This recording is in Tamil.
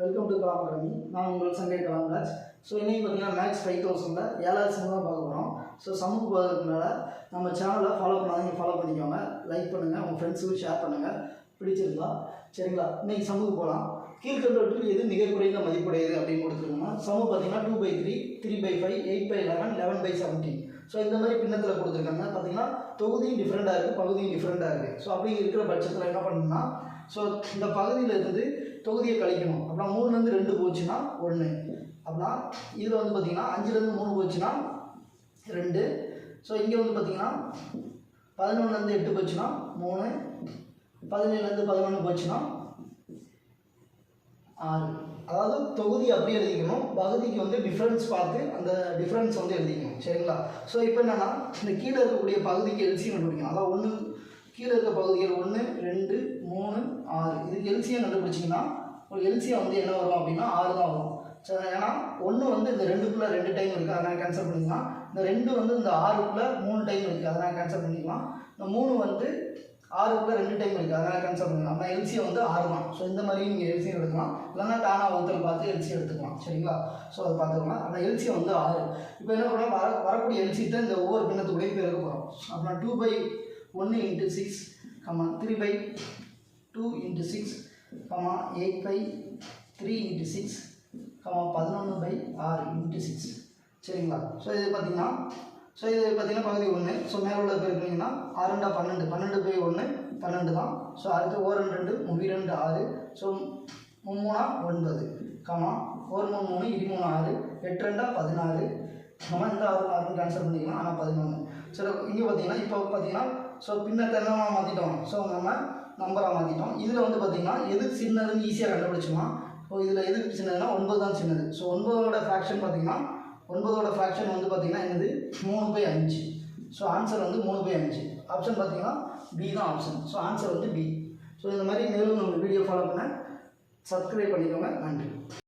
வெல்கம் டு கலாம் அகாடமி நான் உங்கள் சங்கை கலாம்ராஜ். ஸோ இன்றைக்கி பார்த்தீங்கன்னா மேக்ஸ் ஃபைவ் தௌசண்டில் ஏழாவது சம் தான் பார்க்க போகிறோம் ஸோ சம்முக்கு போகிறதுனால நம்ம சேனலை ஃபாலோ பண்ணாதீங்க ஃபாலோ பண்ணிக்கோங்க. லைக் பண்ணுங்கள் உங்கள் ஃப்ரெண்ட்ஸுக்கு ஷேர் பண்ணுங்கள் பிடிச்சிருந்தா சரிங்களா? இன்றைக்கி சம்முக்கு போகலாம் கீழ்கண்டவற்றில் எது மிக குறைந்த மதிப்புடையது அப்படின்னு கொடுத்துருக்கோம்னா சமு பார்த்தீங்கன்னா two by three three by five eight by eleven eleven by seventeen so இந்த மாதிரி பின்னத்தில் கொடுத்துருக்காங்க. பார்த்தீங்கன்னா தொகுதியும் டிஃப்ரெண்ட்டாக இருக்குது பகுதியும் டிஃப்ரெண்ட்டாக இருக்குது ஸோ அப்படி இருக்கிற பட்சத்தில் என்ன பண்ணணும்னா ஸோ இந்த பகுதியில் இருந்து தொகுதியை கழிக்கணும். அப்படின்னா மூணுலேருந்து ரெண்டு போச்சுன்னா ஒன்று அப்படின்னா இதில் வந்து பார்த்தீங்கன்னா அஞ்சுலேருந்து மூணு போச்சுன்னா ரெண்டு. ஸோ இங்கே வந்து பார்த்தீங்கன்னா பதினொன்றுலேருந்து எட்டு போச்சுன்னா மூணு. பதினேழுலேருந்து பதினொன்று போச்சுன்னா ஆறு. அதாவது தொகுதி அப்படியே எழுதிக்கணும் பகுதிக்கு வந்து டிஃப்ரென்ஸ் பார்த்து அந்த டிஃப்ரென்ஸ் வந்து எழுதிக்கணும் சரிங்களா? ஸோ இப்போ என்னென்னா இந்த கீழே இருக்கக்கூடிய பகுதிக்கு எல்சியம் கண்டுபிடிக்கணும். அதாவது ஒன்று கீழே இருக்க பகுதிகள் ஒன்று ரெண்டு மூணு ஆறு. இதுக்கு எல்சியம் கண்டுபிடிச்சிங்கன்னா ஒரு எல்சியம் வந்து என்ன வரும் அப்படின்னா ஆறு தான் வரும். சரி ஏன்னா ஒன்று வந்து இந்த ரெண்டுக்குள்ளே ரெண்டு டைம் இருக்குது அதனால் கேன்சல் பண்ணிக்கலாம். இந்த ரெண்டு வந்து இந்த ஆறுக்குள்ளே மூணு டைம் இருக்குது அதனால் கேன்சல் பண்ணிக்கலாம். இந்த மூணு வந்து ஆறுக்குள்ளே ரெண்டு டைம் இருக்குது அதனால் கேன்சல் பண்ணலாம். ஆனால் எல்சி வந்து ஆறு தான். ஸோ இந்த மாதிரி நீங்கள் எல்சியம் எடுக்கலாம். இல்லைன்னா தானா ஒருத்தர் பார்த்து எல்சி எடுத்துக்கலாம். சரிங்களா? ஸோ அதை பார்த்துக்கலாம். ஆனால் எல்சி வந்து ஆறு. இப்போ என்ன பண்ணலாம்? வர வரக்கூடிய எல்சியத்தை இந்த ஒவ்வொரு பின்னத்துக்குள்ளேயும் இப்போ எடுக்க போகிறோம் அப்புறம் டூ பை ஒன்று into six comma three by two into six comma eight by three into six comma பதினொன்று பை ஆறு இன்ட்டு சிக்ஸ் சரிங்களா? ஸோ இது பார்த்தீங்கன்னா ஸோ இது பார்த்தீங்கன்னா பகுதி ஒன்று ஸோ மேலே உள்ள ஆறு ரெண்டா பன்னெண்டு. பன்னெண்டு பை ஒன்று பன்னெண்டு தான். ஸோ அடுத்து ஓர் ரெண்டு ரெண்டு முவி ரெண்டு ஆறு. ஸோ மும்மூணா ஒன்பது. கமா ஒரு மூணு மூணு இடி மூணு ஆறு. எட்டு ரெண்டா பதினாறு. நம்ம இந்த ஆறு ஆறுன்னு கேன்சல் பண்ணிக்கலாம். ஆனால் பதினொன்று சரி இங்கே பார்த்தீங்கன்னா இப்போ பார்த்தீங்கன்னா ஸோ பின்னத்தை என்னவா மாற்றிட்டோம் ஸோ நம்ம நம்பராக மாற்றிட்டோம் இதில் வந்து பார்த்தீங்கன்னா எது சின்னதுன்னு ஈஸியாக கண்டுபிடிச்சோம்னா ஸோ இதில் எது சின்னதுன்னா ஒன்பது தான் சின்னது. ஸோ ஒன்பதோட ஃப்ராக்ஷன் பார்த்தீங்கன்னா ஒன்பதோட ஃப்ராக்ஷன் வந்து பார்த்திங்கன்னா என்னது? மூணு பை அஞ்சு. ஸோ ஆன்சர் வந்து மூணு பை அஞ்சு. ஆப்ஷன் பார்த்தீங்கன்னா பி தான் ஆப்ஷன் ஸோ ஆன்சர் வந்து பி ஸோ இந்த மாதிரி மேலும் நம்ம வீடியோ ஃபாலோ பண்ண சப்ஸ்கிரைப் பண்ணிக்கோங்க. நன்றி.